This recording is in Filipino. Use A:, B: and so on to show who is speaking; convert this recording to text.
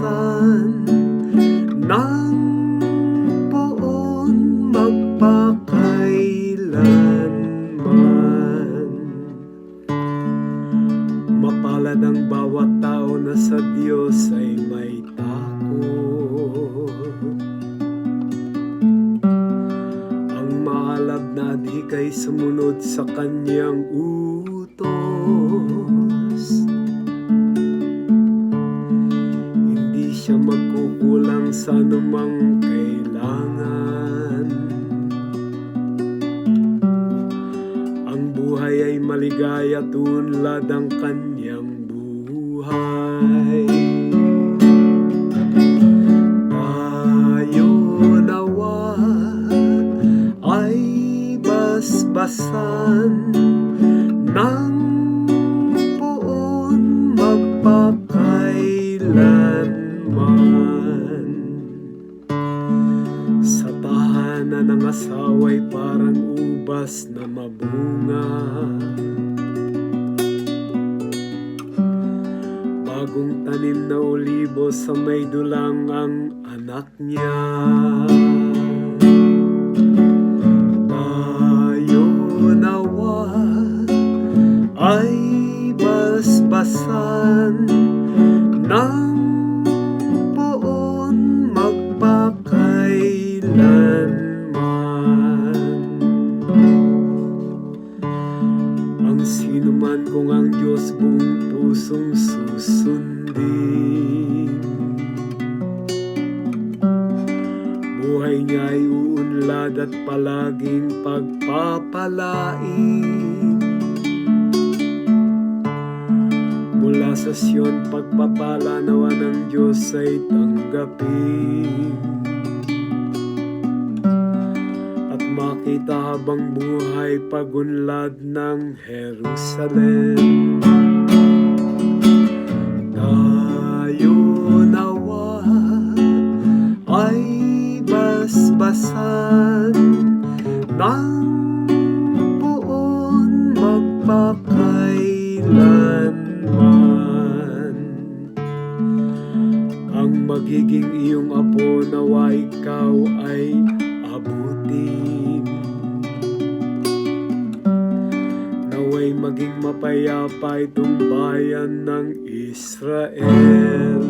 A: basbasan ng poon magpakailanman. Mapalad ang bawat tao na sa Diyos ay may takot. Ang maalab na di kay sumunod sa kanyang utos. Siya magkukulang sa anumang kailangan. Ang buhay ay maligaya tunlad ang kanyang buhay. Tayo nawa ay basbasan ng ubas na mabunga. Bagong tanim na olibo sa may dulang ang anak niya. Tayo nawa ay magpakailanman. Ang sino man kung ang Diyos buong pusong susundin. Buhay niya ay uunlad at palaging pagpapalain. Mula sa Siyon pagpapala nawa ng Diyos ay tanggapin At makita habang buhay pagunlad ng Jerusalem. Tayo nawa ay basbasan ng buon magpakailanman. Ang magiging iyong apo nawa ikaw ay abutin mapayapa itong bayan ng Israel